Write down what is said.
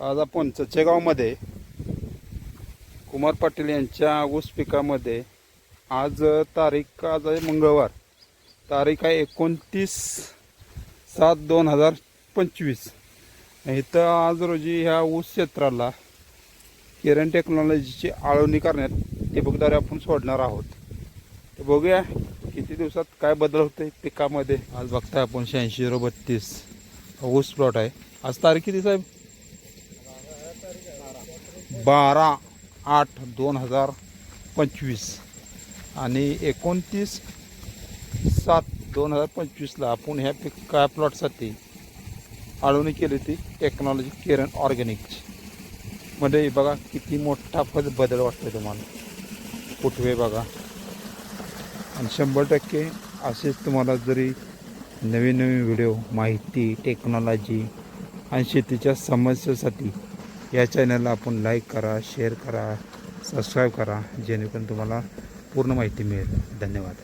आज आपण चचेगावमध्ये कुमार पाटील यांच्या ऊस पिकामध्ये आज तारीख आज आहे मंगळवार. तारीख आहे एकोणतीस सात दोन हजार पंचवीस. इथं आज रोजी ह्या ऊस क्षेत्राला किरण टेक्नॉलॉजीची आळवणी करण्यात टिबकद्वारे आपण सोडणार आहोत. तर बघूया किती दिवसात काय बदल होते पिकामध्ये. आज बघताय आपण शहाऐंशी झिरो बत्तीस ऊस प्लॉट आहे. आज तारीख किती साहेब? बारा आठ दोन हजार पंचवीस. आणि एकोणतीस सात दोन हजार पंचवीसला आपण ह्या पिका प्लॉटसाठी आळवणी केली होती टेक्नॉलॉजी केरन ऑर्गॅनिकची म्हणजे बघा किती मोठा फल बदल वाटतो तुम्हाला. कुठवे बघा. आणि शंभर टक्के असेच तुम्हाला जरी नवीन नवीन व्हिडिओ माहिती टेक्नॉलॉजी आणि शेतीच्या समस्येसाठी या चॅनलला आपण लाईक करा शेअर करा सबस्क्राईब करा जेणेकरून तुम्हाला पूर्ण माहिती मिळेल. धन्यवाद.